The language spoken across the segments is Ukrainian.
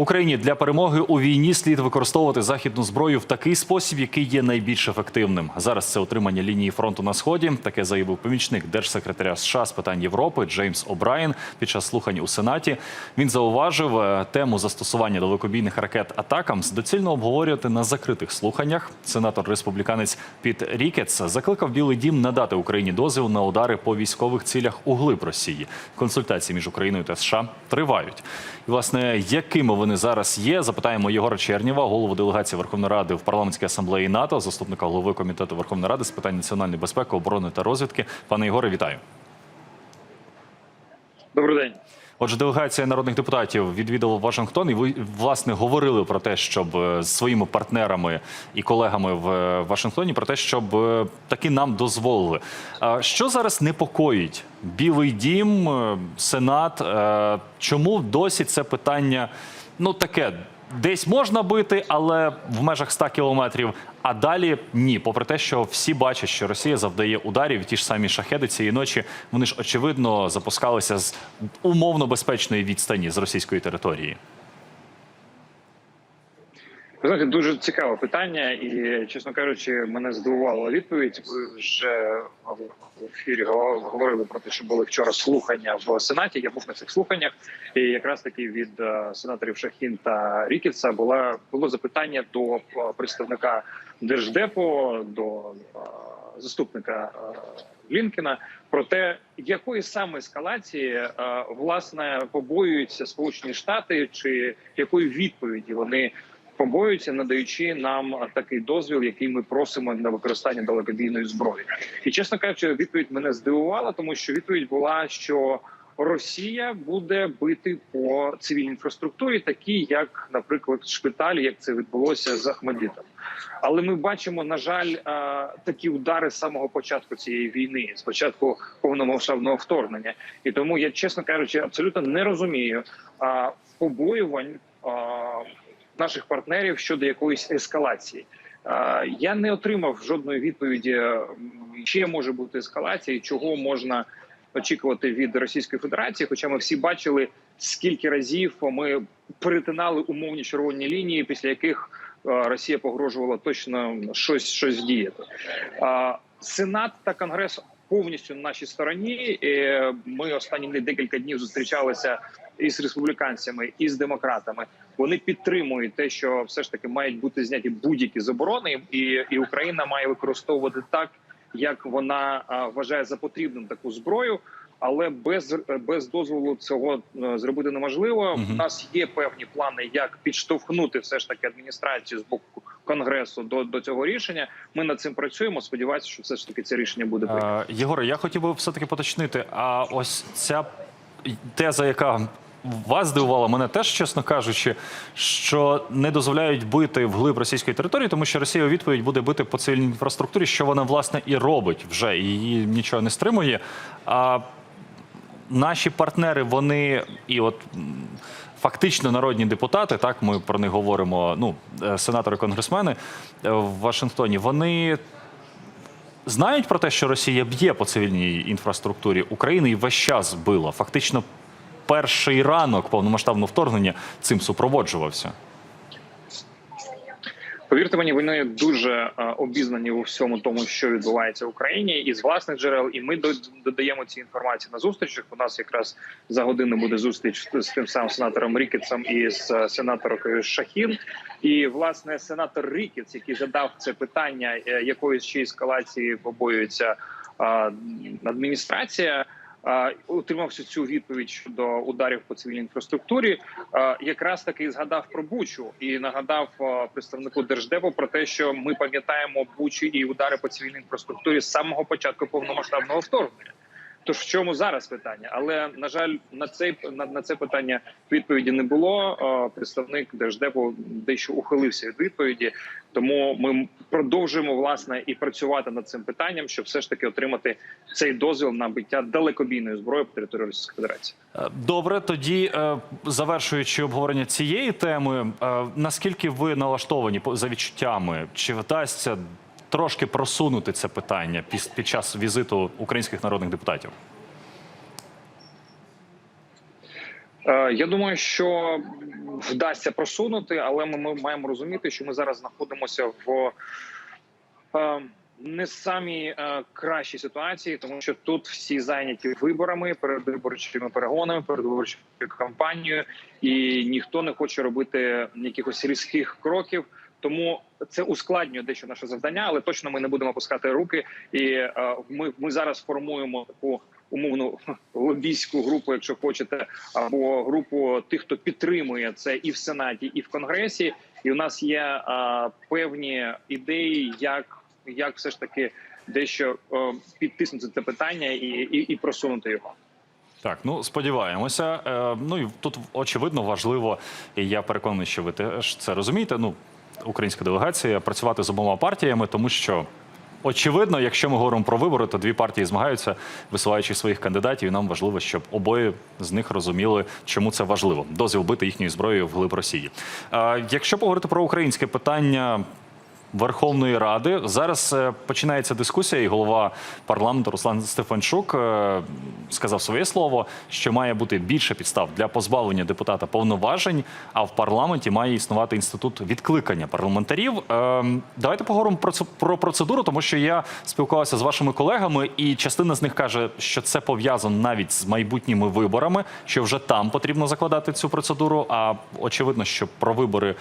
Україні для перемоги у війні слід використовувати західну зброю в такий спосіб, який є найбільш ефективним. Зараз це утримання лінії фронту на сході. Таке заявив помічник держсекретаря США з питань Європи Джеймс О'Брайен під час слухань у Сенаті. Він зауважив е, тему застосування далекобійних ракет атакамс доцільно обговорювати на закритих слуханнях. Сенатор республіканець Піт Рікетс закликав Білий Дім надати Україні дозвіл на удари по військових цілях у глиб Росії. Консультації між Україною та США тривають. І власне, якими вони зараз є, запитаємо Єгора Чернєва, голову делегації Верховної Ради в парламентській асамблеї НАТО, заступника голови комітету Верховної Ради з питань національної безпеки, оборони та розвідки. Пане Єгоре, вітаю. Добрий день. Отже, делегація народних депутатів відвідала Вашингтон, і ви власне говорили про те, щоб е, з своїми партнерами і колегами в е, Вашингтоні про те, щоб е, таки нам дозволили. Що зараз непокоїть Білий Дім, Сенат? Чому досі це питання ну таке? Десь можна бити, але в межах 100 кілометрів. А далі ні. Попри те, що всі бачать, що Росія завдає ударів, ті ж самі шахеди цієї ночі вони ж очевидно запускалися з умовно безпечної відстані з російської території. Ви знаєте, дуже цікаве питання, і чесно кажучи, мене здивувала відповідь. Ви вже в ефірі говорили про те, що були вчора слухання в сенаті. Я був на цих слуханнях, і якраз таки від е, сенаторів Шахін та Рікетса була було запитання до е, представника держдепу, до е, заступника Лінкена про те, якої саме ескалації власне побоюються Сполучені Штати, чи якої відповіді вони побоюються, надаючи нам такий дозвіл, який ми просимо на використання далекобійної зброї. І чесно кажучи, відповідь мене здивувала, тому що відповідь була, що Росія буде бити по цивільній інфраструктурі, такі як, наприклад, шпиталі, як це відбулося з Ахмадітом. Але ми бачимо, на жаль, такі удари з самого початку цієї війни, з початку повномасштабного вторгнення, і тому я, чесно кажучи, абсолютно не розумію побоювань наших партнерів щодо якоїсь ескалації. Я не отримав жодної відповіді, чи може бути ескалація, чого можна очікувати від Російської Федерації. Хоча ми всі бачили, скільки разів ми перетинали умовні червоні лінії, після яких Росія погрожувала точно щось щось діяти. Сенат та Конгрес повністю на нашій стороні. Ми останні декілька днів зустрічалися із республіканцями і з демократами. Вони підтримують те, що все ж таки мають бути зняті будь-які заборони, і, і Україна має використовувати так, як вона вважає за потрібним таку зброю. Але без без дозволу цього е, зробити неможливо. Uh -huh. У нас є певні плани, як підштовхнути все ж таки адміністрацію з боку конгресу до до цього рішення. Ми над цим працюємо. Сподіваюся, що все ж таки це рішення буде прийнято. Єгоре. Я хотів би все таки поточнити. А ось ця теза, яка вас здивувала мене теж, чесно кажучи, що не дозволяють бити вглиб російської території, тому що Росія у відповідь буде бити по цивільній інфраструктурі, що вона власне і робить вже і її нічого не стримує. А наші партнери, вони і от. Фактично народні депутати, так ми про них говоримо. Ну, сенатори, конгресмени в Вашингтоні. Вони знають про те, що Росія б'є по цивільній інфраструктурі України і весь час била. Фактично, перший ранок повномасштабного вторгнення цим супроводжувався. Повірте мені, вони дуже обізнані у всьому тому, що відбувається в Україні, і з власних джерел. І ми додаємо ці інформації на зустрічах. У нас якраз за годину буде зустріч з тим самим сенатором Рікетсом і з сенаторкою Шахін. І власне сенатор Рікетс, який задав це питання, якоїсь ще ескалації побоюється адміністрація. Утримався цю відповідь щодо ударів по цивільній інфраструктурі. Якраз таки згадав про Бучу і нагадав представнику держдепу про те, що ми пам'ятаємо Бучі і удари по цивільній інфраструктурі з самого початку повномасштабного вторгнення. Тож в чому зараз питання? Але на жаль, на цей на, на це питання відповіді не було. Представник держдепу дещо ухилився від відповіді. Тому ми продовжуємо власне і працювати над цим питанням, щоб все ж таки отримати цей дозвіл на биття далекобійної зброї по території Російської Федерації. Добре, тоді завершуючи обговорення цієї теми, наскільки ви налаштовані за відчуттями, чи вдасться трошки просунути це питання під час візиту українських народних депутатів? Е, Я думаю, що вдасться просунути, але ми, маємо розуміти, що ми зараз знаходимося в е, не самій е, кращій ситуації, тому що тут всі зайняті виборами, передвиборчими перегонами, передвиборчою кампанією, і ніхто не хоче робити якихось різких кроків. Тому це ускладнює дещо наше завдання, але точно ми не будемо пускати руки. І е, ми, ми зараз формуємо таку умовну лобійську групу, якщо хочете, або групу тих, хто підтримує це і в сенаті, і в конгресі. І у нас є е, певні ідеї, як, як все ж таки дещо е, підтиснути це питання і, і, і просунути його. Так, ну сподіваємося. Ну і тут очевидно важливо, і я переконаний, що ви теж це розумієте. Ну, українська делегація працювати з обома партіями, тому що. Очевидно, якщо ми говоримо про вибори, то дві партії змагаються, висуваючи своїх кандидатів. І нам важливо, щоб обоє з них розуміли, чому це важливо. Дозвіл бити їхньою зброєю вглиб Росії. Якщо поговорити про українське питання Верховної Ради, зараз е, починається дискусія, і голова парламенту Руслан Стефанчук е, сказав своє слово, що має бути більше підстав для позбавлення депутата повноважень. А в парламенті має існувати інститут відкликання парламентарів. Е, Давайте поговоримо про це про процедуру, тому що я спілкувався з вашими колегами, і частина з них каже, що це пов'язано навіть з майбутніми виборами, що вже там потрібно закладати цю процедуру. А очевидно, що про вибори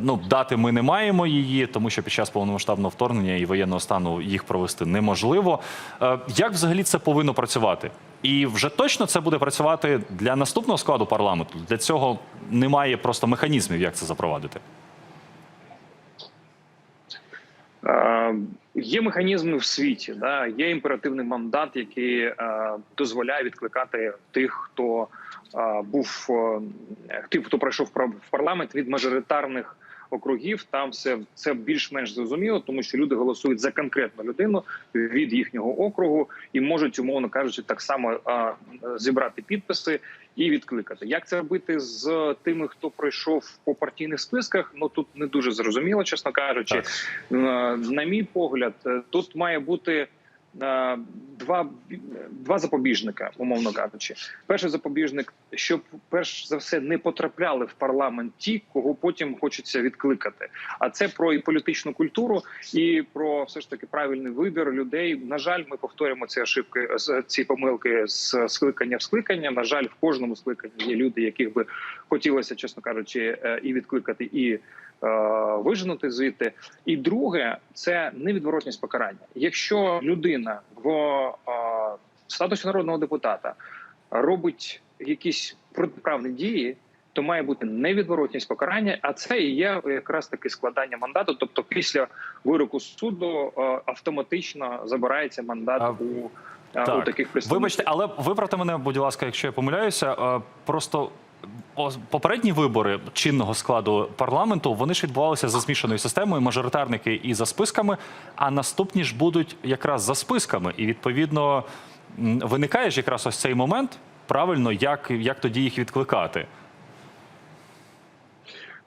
ну дати ми не маємо її, тому що під час повномасштабного вторгнення і воєнного стану їх провести неможливо. Е, Як взагалі це повинно працювати? І вже точно це буде працювати для наступного складу парламенту. Для цього немає просто механізмів, як це запровадити. Е, Є механізми в світі, да є імперативний мандат, який е, дозволяє відкликати тих, хто е, був е, тих, хто пройшов в парламент від мажоритарних округів. Там все це більш-менш зрозуміло, тому що люди голосують за конкретну людину від їхнього округу і можуть, умовно кажучи, так само е, зібрати підписи і відкликати. Як це робити з тими, хто пройшов по партійних списках? Ну тут не дуже зрозуміло, чесно кажучи. Так. Е, На мій погляд, е, тут має бути е, два, два запобіжника, умовно кажучи. Перший запобіжник, щоб перш за все не потрапляли в парламент ті, кого потім хочеться відкликати. А це про і політичну культуру, і про все ж таки правильний вибір людей. На жаль, ми повторюємо ці ошибки ці помилки з скликання в скликання. На жаль, в кожному скликанні є люди, яких би хотілося, чесно кажучи, е, і відкликати, і виженути звідти. І друге, це невідворотність покарання. Якщо людина в е, статусі народного депутата робить якісь протиправні дії. То має бути невідворотність покарання, а це і є якраз таки складання мандату. Тобто, після вироку суду е, автоматично забирається мандат А, у, е, у таких представників. Вибачте, але виправте мене, будь ласка, якщо я помиляюся. Е, Просто попередні вибори чинного складу парламенту вони ж відбувалися за змішаною системою, мажоритарники і за списками. А наступні ж будуть якраз за списками. І відповідно виникає ж якраз ось цей момент. Правильно, як, як тоді їх відкликати?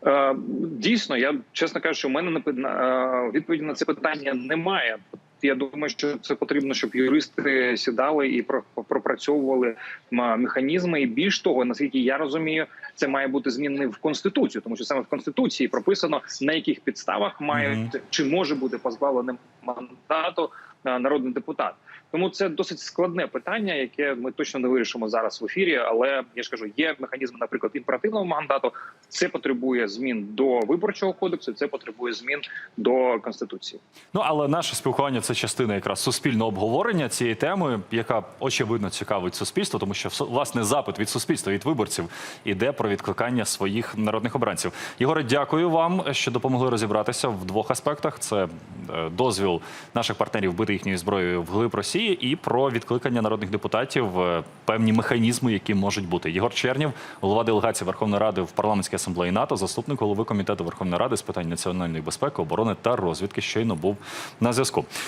Е, Дійсно, я чесно кажучи, у мене е, відповіді на це питання немає. Я думаю, що це потрібно, щоб юристи сідали і пропрацьовували механізми. І більш того, наскільки я розумію, це має бути зміни в конституцію, тому що саме в конституції прописано на яких підставах мають чи може бути позбавленим мандату е, народний депутат. Тому це досить складне питання, яке ми точно не вирішимо зараз в ефірі. Але я ж кажу, є механізми, наприклад, імперативного мандату. Це потребує змін до виборчого кодексу. Це потребує змін до конституції. Ну але наше спілкування це частина якраз суспільного обговорення цієї теми, яка очевидно цікавить суспільство, тому що власне запит від суспільства, від виборців іде про відкликання своїх народних обранців. Єгоре, дякую вам, що допомогли розібратися в двох аспектах: це е, дозвіл наших партнерів бити їхньою зброєю вглиб Росії і про відкликання народних депутатів, е, певні механізми, які можуть бути. Єгор Чернів, голова делегації Верховної Ради в парламентській асамблеї НАТО, заступник голови комітету Верховної Ради з питань національної безпеки, оборони та розвідки, щойно був на зв'язку.